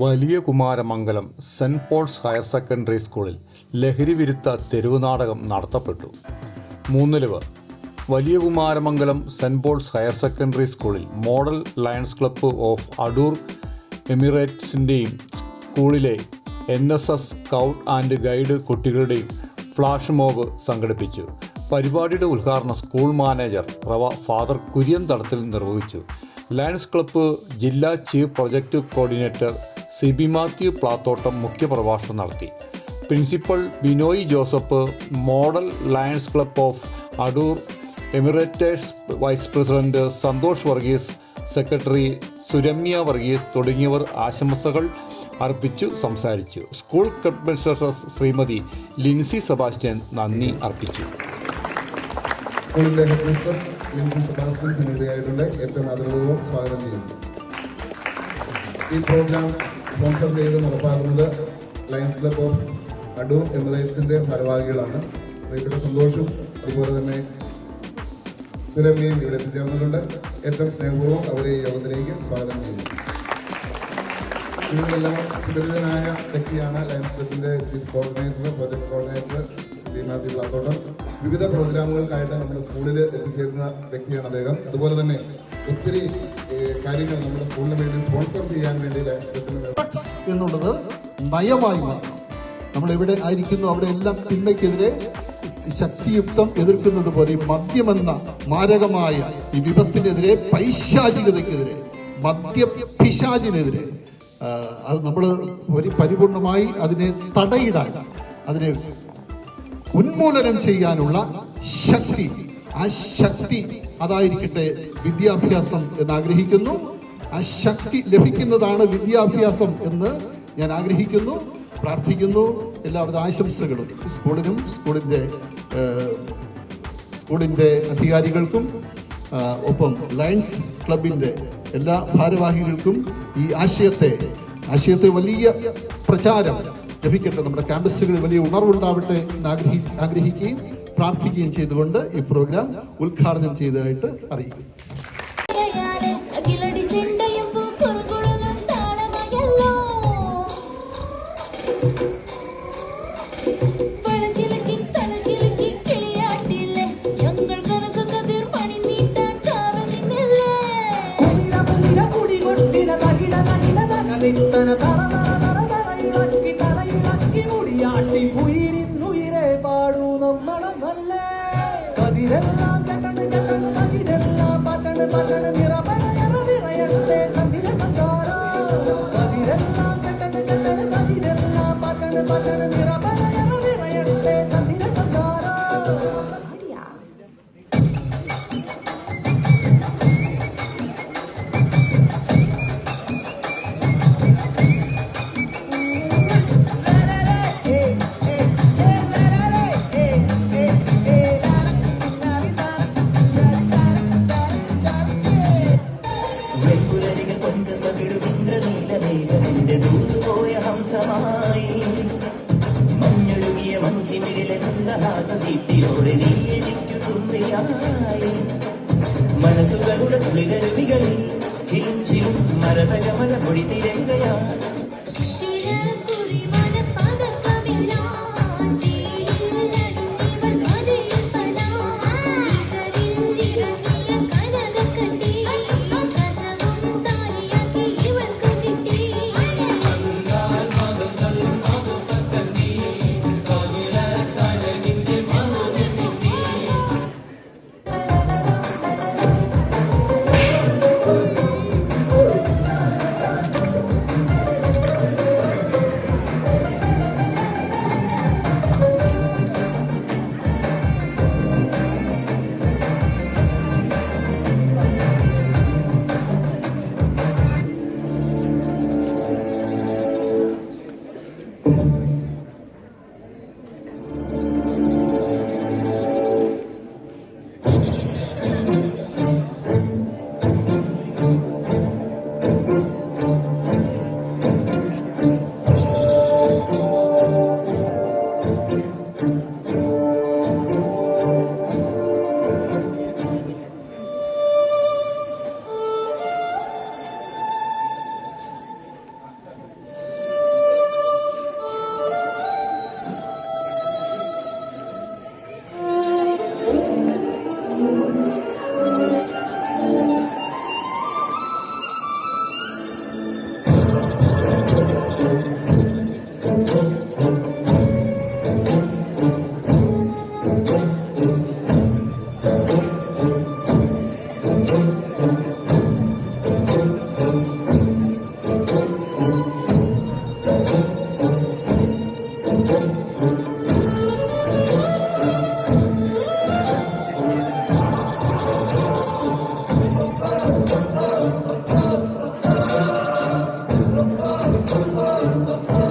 വലിയ Kumaramangalam Saint Paul's higher secondary സ്കൂളിൽ ലഹരി വിരുദ്ധ തെരുവ് നാടകം നടത്തപ്പെട്ടു. മൂന്നിലവ്. വലിയ Kumaramangalam Saint Paul's higher secondary സ്കൂളിൽ Model Lions Club of Adoor എമിറേറ്റ്സിന്റെയും സ്കൂളിലെ N S S scout and guide കുട്ടികളുടെയും ഫ്ലാഷ് മോബ് സംഘടിപ്പിച്ചു. പരിപാടിയുടെ ഉദ്ഘാടനം school manager Rev Father Kurian Thadathil നിർവഹിച്ചു. ലയൺസ് ക്ലബ്ബ് ജില്ലാ chief project coordinator Siby Mathew Plathottam മുഖ്യപ്രഭാഷണം നടത്തി. Principal Binoy Joseph Model Lions Club of Adoor Emirates vice president Santhosh Varghese secretary Suramya Varghese തുടങ്ങിയവർ ആശംസകൾ അർപ്പിച്ചു സംസാരിച്ചു. സ്കൂൾ ഹെഡ്മിസ്ട്രസ് ശ്രീമതി ലിൻസി സെബാസ്റ്റ്യൻ നന്ദി അർപ്പിച്ചു. സ്കൂളിലെ ലിൻസി സെബാസ്റ്റ്യൻ ഏറ്റവും സ്വാഗതം ചെയ്യുന്നു. ഈ പ്രോഗ്രാം സ്പോൺസർ ചെയ്ത് നടപ്പാക്കുന്നത് ലയൺസ് ക്ലബ് ഓഫ് അഡൂർ എമിറേറ്റ്സിന്റെ ഭാരവാഹികളാണ്. പ്രിയപ്പെട്ട സന്തോഷും അതുപോലെ തന്നെ സുരമ്യയും ഇവിടെ എത്തിച്ചേർന്നിട്ടുണ്ട്. ഏറ്റവും സ്നേഹപൂർവം അവരെ ഈ യോഗത്തിലേക്ക് സ്വാഗതം ചെയ്യുന്നു. ഇവരെല്ലാം സുരക്ഷിതനായ വ്യക്തിയാണ് ലയൺസ് ക്ലബിന്റെ chief coordinator project coordinator Sreenathi Plathottam. വിവിധ പ്രോഗ്രാമുകൾക്കായിട്ട് നമ്മുടെ സ്കൂളിൽ എത്തിച്ചേരുന്ന വ്യക്തിയാണ് അദ്ദേഹം. അതുപോലെ തന്നെ ഒത്തിരി കാര്യങ്ങൾ നമ്മുടെ സ്കൂളിന് വേണ്ടി സ്പോൺസർ ചെയ്യാൻ വേണ്ടി എന്നുള്ളത് നയമായി മാറണം നമ്മൾ എവിടെ ആയിരിക്കുന്നു അവിടെ എല്ലാം തിന്മയ്ക്കെതിരെ ശക്തിയുക്തം എതിർക്കുന്നത് പോലെ മദ്യമെന്ന മാരകമായ ഈ വിപത്തിനെതിരെ പൈശാചികതയ്ക്കെതിരെ മദ്യപിശാചിനെതിരെ അത് നമ്മൾ പരിപൂർണമായി അതിനെ തടയിടാൻ അതിനെ ഉന്മൂലനം ചെയ്യാനുള്ള ശക്തി ആ ശക്തി അതായിരിക്കട്ടെ വിദ്യാഭ്യാസം എന്ന് ആഗ്രഹിക്കുന്നു ആ ശക്തി ലഭിക്കുന്നതാണ് വിദ്യാഭ്യാസം എന്ന് ഞാൻ ആഗ്രഹിക്കുന്നു. പ്രാർത്ഥിക്കുന്നു. എല്ലാവിധ ആശംസകളും സ്കൂളിനും സ്കൂളിന്റെ സ്കൂളിന്റെ അധികാരികൾക്കും ഒപ്പം ലയൺസ് ക്ലബിന്റെ എല്ലാ ഭാരവാഹികൾക്കും ഈ ആശയത്തെ ആശയത്തെ വലിയ പ്രചാരം ലഭിക്കട്ടെ. നമ്മുടെ ക്യാമ്പസുകളിൽ വലിയ ഉണർവുണ്ടാവട്ടെ എന്ന് ആഗ്രഹി ആഗ്രഹിക്കുകയും പ്രാർത്ഥിക്കുകയും ചെയ്തുകൊണ്ട് ഈ പ്രോഗ്രാം ഉദ്ഘാടനം ചെയ്തതായിട്ട് അറിയിക്കും അകയാലെ അകിലടി ചെണ്ടയും പൂക്കുറുകുളുന്നും താളമയല്ലോ പഴഞ്ചിലക്കി തലചിലക്കി കിളിയാട്ടില്ലേ ഞങ്ങൾ കനക കതിർ പണി எல்லாம் கட்டணு கட்டணு மகிழ் எல்லாம் பட்டணு பட்டணு நிரபை the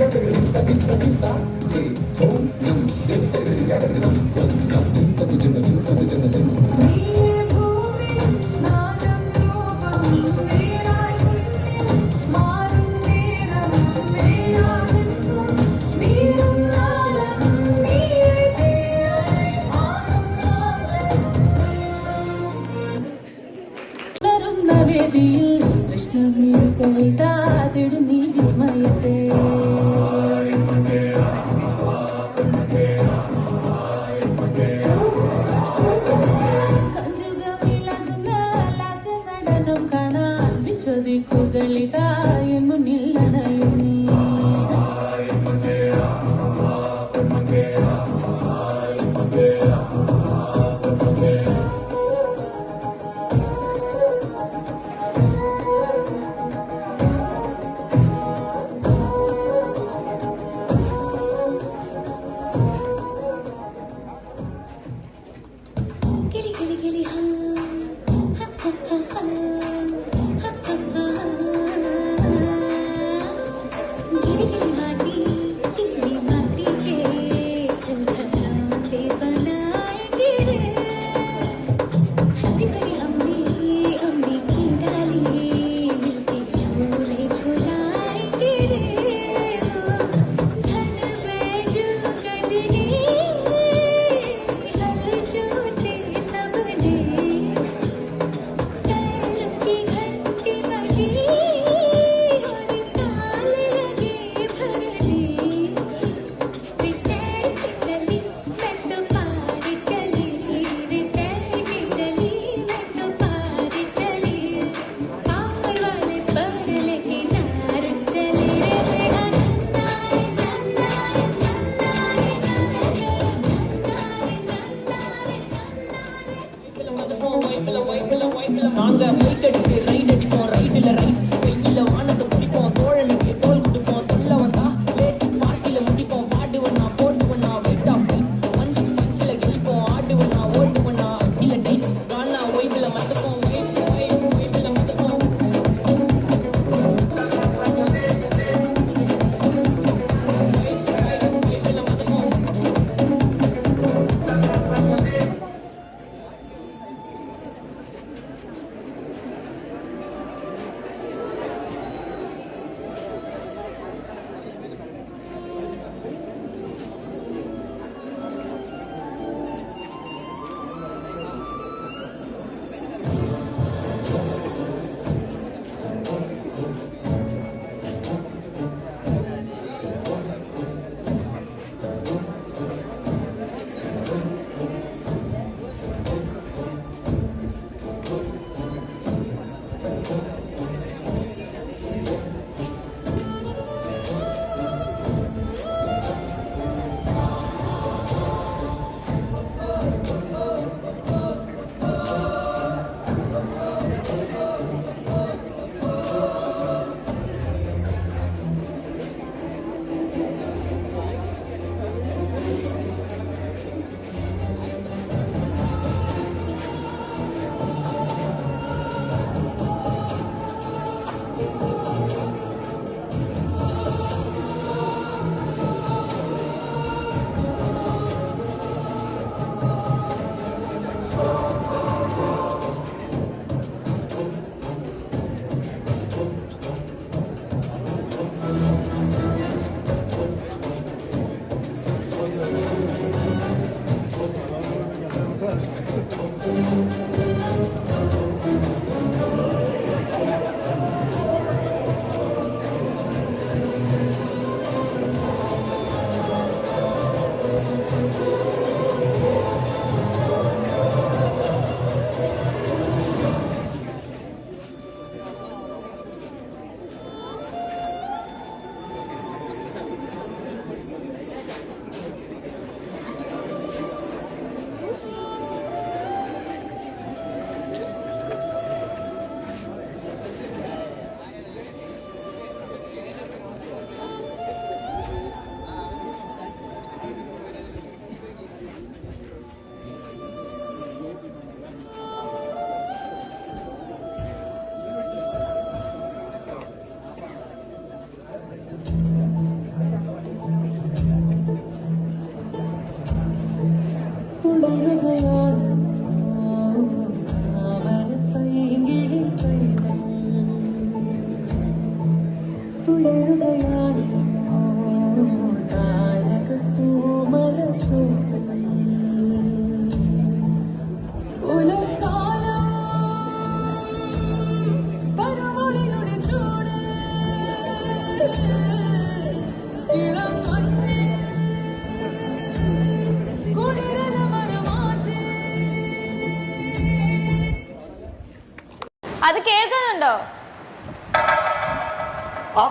Hey, oh, no,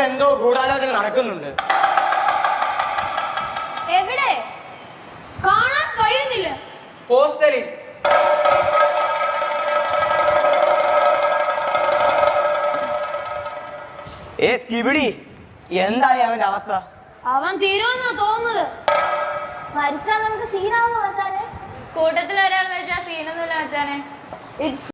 അവിടെ എന്തോ ഗൂഢാലോചന നടക്കുന്നുണ്ട്. എവിടെ? കാണാൻ കഴിയുന്നില്ല. ഹോസ്റ്റലിൽ. ഏ സ്കിബിടി എന്തായി അവന്റെ അവസ്ഥ? അവൻ തീരുമെന്നാ തോന്നുന്നത്. മരിച്ചാൽ നമുക്ക് സീനാവുന്ന കൂട്ടത്തിൽ ഒരാൾ വെച്ചാ സീനൊന്നുമില്ല മച്ചാനെ. ഇറ്റ്സ്